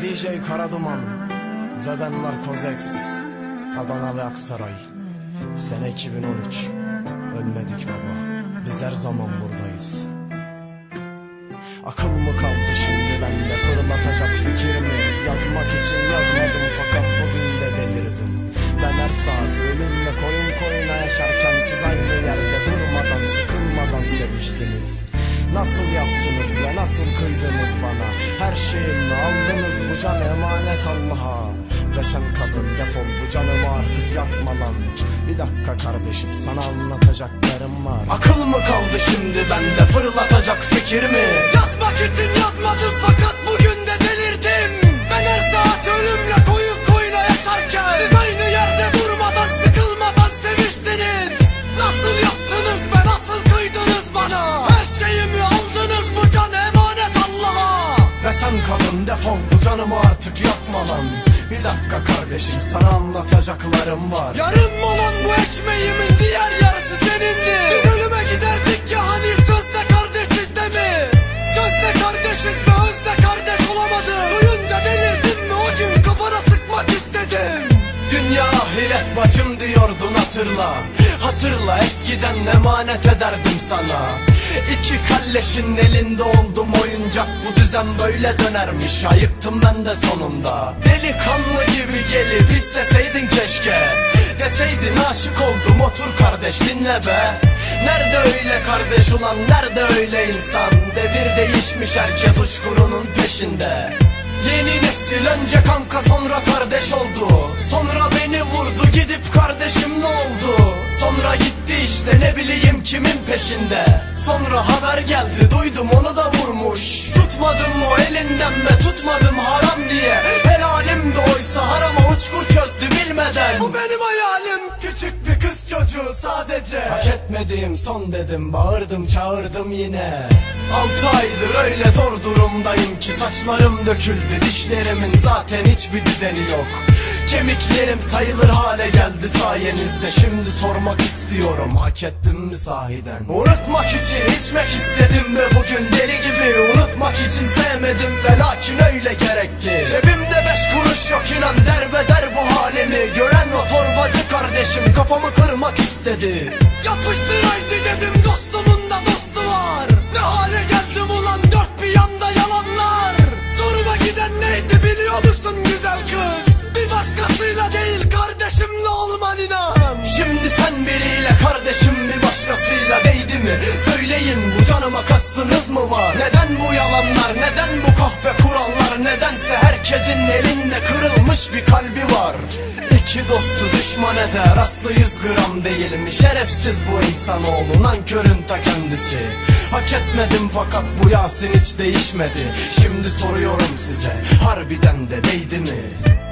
DJ Karaduman ve ben Narkozex Adana ve Aksaray. Sene 2013 Ölmedik baba. Biz her zaman buradayız. Akıl mı kaldı şimdi bende? Fırlatacak fikrimi Yazmak için yazmadım. Fakat bugün de delirdim. Ben her saat ölümle koyun koyuna yaşarken Siz aynı yerde durmadan sıkılmadan seviştiniz. Nasıl yaptınız ve nasıl kıydınız bana Her aldınız bu can emanet Allah'a. Ve sen kadın defol bu canımı artık yakma lan. Bir dakika kardeşim sana anlatacaklarım var. Akıl mı kaldı şimdi bende fırlatacak fikir mi? Yazmak için yazmadım fakat Ve sen kadın defol bu canımı artık yapma lan. Bir dakika kardeşim sana anlatacaklarım var. Yarım olan bu ekmeğimin? Diğer yarısı senindi Biz ölüme giderdik ya hani sözde kardeşiz de mi? Sözde kardeşiz ve özde kardeş olamadık Duyunca delirdim mi o gün kafana sıkmak istedim. Dünya ahiret bacım diyordun hatırla Hatırla eskiden emanet ederdim sana. İki kalleşin elinde oldum oyuncak Bu düzen böyle dönermiş. Ayıktım ben de sonunda. Delikanlı gibi gelip isteseydin keşke. Deseydin aşık oldum otur kardeş dinle be. Nerede öyle kardeş ulan nerede öyle insan? Devir değişmiş herkes uçkurunun peşinde. Yeni nesil önce kanka sonra kardeş oldu. Sonra beni vurdu gidip kardeşim ne oldu işte ne bileyim kimin peşinde. Sonra haber geldi duydum onu da vurmuş. Tutmadım o elinden be tutmadım haram diye. Helalim de oysa harama uçkur çözdü bilmeden. Bu benim hayalim küçük bir kız çocuğu sadece. Hak etmediğim son dedim bağırdım çağırdım yine. Altı aydır öyle zor durumdayım ki saçlarım döküldü Dişlerimin zaten hiçbir düzeni yok Kemiklerim sayılır hale geldi sayenizde. Şimdi sormak istiyorum hak ettim mi sahiden? Unutmak için içmek istedim ve bugün deli gibi Unutmak için sevmedim ve lakin öyle gerekti. Cebimde beş kuruş yok inan derbeder bu halimi. Gören o torbacı kardeşim kafamı kırmak istedi. Yapıştır haydi dedim dostumun da dostu var. Ne hale geldim ulan dört bir yanda yalanlar. Zoruma giden neydi biliyor musun güzel kız başkasıyla değil kardeşimle olman inan. Şimdi sen biriyle kardeşim bir başkasıyla değdi mi? Söyleyin bu canıma kastınız mı var? Neden bu yalanlar neden bu kahpe kurallar? Nedense herkesin elinde kırılmış bir kalbi var. İki dostu düşman eder aslı yüz gram değil mi Şerefsiz bu insanoğlu nankörün ta kendisi. Hak etmedim fakat bu Yasin hiç değişmedi. Şimdi soruyorum size harbiden de değdi mi